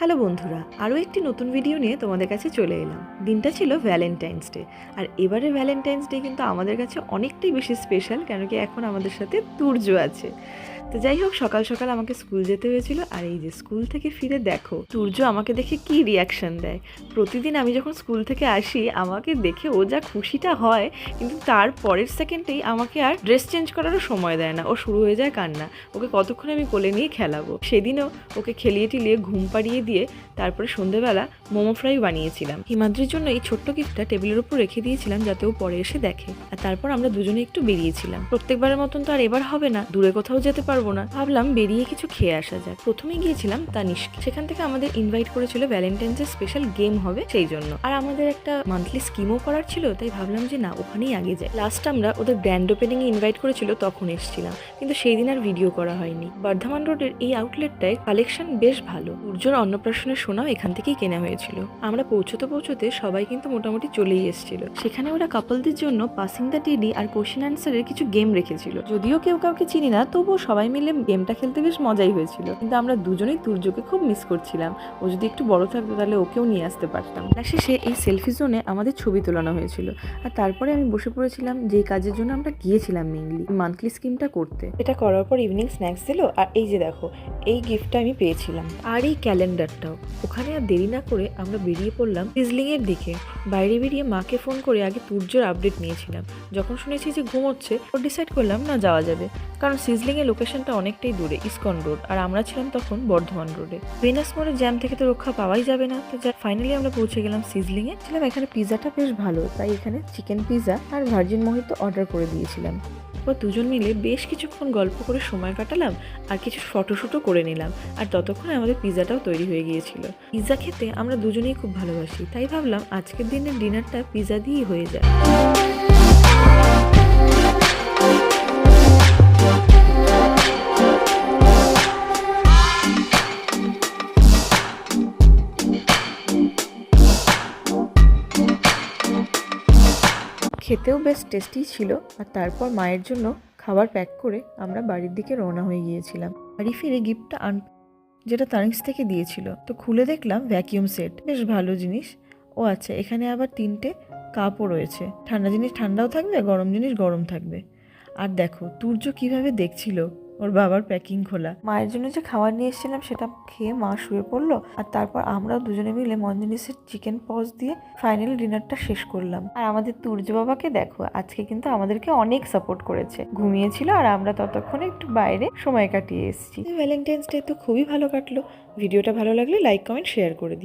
Hello বন্ধুরা, আরও একটি নতুন ভিডিও নিয়ে তোমাদের কাছে চলে এলাম। দিনটা ছিল ভ্যালেন্টাইন্স ডে আর এবারে ভ্যালেন্টাইন্স ডে কিন্তু আমাদের কাছে অনেকটাই বেশি স্পেশাল কেন কি এখন আমাদের সাথে তুর্য আছে। তো যাই হোক, সকাল সকাল আমাকে স্কুল যেতে হয়েছিল, আর এই যে স্কুল থেকে ফিরে দেখো, তুর্য আমাকে দেখে কি রিয়াকশন দেয়? প্রতিদিন আমি যখন স্কুল থেকে আসি, আমাকে দেখে ও যা খুশিটা হয়, কিন্তু তার পরের সেকেন্ডেই আমাকে আর ড্রেস চেঞ্জ করারও সময় দেয় না। ও শুরু হয়ে যায় কান্না। ওকে কতক্ষণ আমি কোলে নিয়ে খেলাবো? সেদিনও ওকে খেলিয়ে টিলিয়ে ঘুম পাড়িয়ে দিয়ে তারপরে সন্ধেবেলা মোমো ফ্রাই বানিয়েছিলাম। হিমাদ্রির জন্য এই ছোট্ট গিফটটা টেবিলের উপর রেখে দিয়েছিলাম যাতে ও পরে এসে দেখে। আর তারপর আমরা দুজনে একটু বেরিয়েছিলাম। প্রত্যেকবারের মতন তো আর এবার হবে না, দূরে কোথাও যেতে পারব না। ভাবলাম বেরিয়ে কিছু খেয়ে আসা যাক। প্রথমে গিয়েছিলাম তানিশকে সেখান থেকে আমাদের ইনভাইট করেছিল ভ্যালেন্টাইন্সের স্পেশাল গেম হবে সেই জন্য। আর আমাদের একটা মান্থলি স্কিমও করার ছিল, তাই ভাবলাম যে না, ওখানেই আগে যাই। লাস্ট আমরা ওদের গ্র্যান্ড ওপেনিং ইনভাইট করেছিল, তখন এসেছিলাম। কিন্তু সেই দিন আর ভিডিও করা হয়নি। বর্ধমান রোডের এই আউটলেটটায় কালেকশন বেশ ভালো। সূর্যর অন্নপ্রাশনের সোনাও এখান থেকেই কেনা হয়েছিল। আমরা পৌঁছতে পৌঁছতে সবাই কিন্তু মোটামুটি চলেই এসেছিল। সেখানে ওরা কাপলদের জন্য পাসিং দ্য টিডি আর কোশ্চেন অ্যান্সারের কিছু গেম রেখেছিল। যদিও কেউ কাউকে চিনি না তবুও সবাই মিলে গেমটা খেলতে বেশ মজাই হয়েছিল। কিন্তু আমরা দুজনেই তুর্যকে খুব মিস করছিলাম। ও যদি একটু বড় থাকতো তাহলে ওকেও নিয়ে আসতে পারতাম। শেষে এই সেলফি জোনে আমাদের ছবি তোলানো হয়েছিল। আর তারপরে আমি বসে পড়েছিলাম যে কাজের জন্য আমরা গিয়েছিলাম মেইনলি মান্থলি স্কিমটা করতে। এটা করার পর ইভিনিং স্ন্যাক্স দিল। আর এই যে দেখো এই গিফটটা আমি পেয়েছিলাম। আর এই ক্যালেন্ডারটাও ওখানে আর দেরি না করে আমরা বেরিয়ে পড়লাম সিজলিং এর দিকে। বাইরে বেরিয়ে মাকে ফোন করে আগে তুর্যর আপডেট নিয়েছিলাম। যখন শুনেছি যে ঘুমোচ্ছে ও ডিসাইড করলাম না যাওয়া যাবে। কারণ সিজলিং এর লোকেশনটা অনেকটাই দূরে, ইসকন রোড। আর আমরা ছিলাম তখন বর্ধমান রোডে। ভেনাস মোড়ের জ্যাম থেকে তো রক্ষা পাওয়াই যাবে না। তো যা ফাইনালি আমরা পৌঁছে গেলাম সিজলিং এ ছিলাম এখানে পিজাটা বেশ ভালো, তাই এখানে চিকেন পিজা আর ভার্জিন মোহিত অর্ডার করে দিয়েছিলাম। ও দুজন মিলে বেশ কিছুক্ষণ গল্প করে সময় কাটালাম আর কিছু ফটোশ্যুটও করে নিলাম। আর ততক্ষণে আমাদের পিজাটাও তৈরি হয়ে গিয়েছিল। পিজা খেতে আমরা দুজনেই খুব ভালোবাসি, তাই ভাবলাম আজকের দিনের ডিনারটা পিজা দিয়েই হয়ে যায়। খেতেও বেশ টেস্টি ছিল আর তারপর মায়ের জন্য খাবার প্যাক করে আমরা বাড়ির দিকে রওনা হয়ে গিয়েছিলাম। বাড়ি ফিরে গিফটটা আন যেটা তারিংস থেকে দিয়েছিল। তো খুলে দেখলাম ভ্যাকিউম সেট বেশ ভালো জিনিস। ও আচ্ছা এখানে আবার তিনটে কাপও রয়েছে। ঠান্ডা জিনিস ঠান্ডাও থাকবে গরম জিনিস গরম থাকবে। আর দেখো তুর্য কীভাবে দেখছিল? ওর বাবার প্যাকিং খোলা। মায়ের জন্য যে খাবার নিয়ে এসেছিলাম সেটা খেয়ে মা শুয়ে পড়ল আর তারপর আমরাও দুজনে মিলে মঞ্জনিসের চিকেন পজ দিয়ে ফাইনাল ডিনারটা শেষ করলাম। আর আমাদের তুর্য বাবাকে দেখো আজকে কিন্তু আমাদেরকে অনেক সাপোর্ট করেছে। ঘুমিয়েছিল আর আমরা ততক্ষণে একটু বাইরে সময় কাটিয়ে এসেছি। ভ্যালেন্টাইন্স ডে তো খুবই ভালো কাটলো। ভিডিওটা ভালো লাগলে লাইক কমেন্ট শেয়ার করে দিই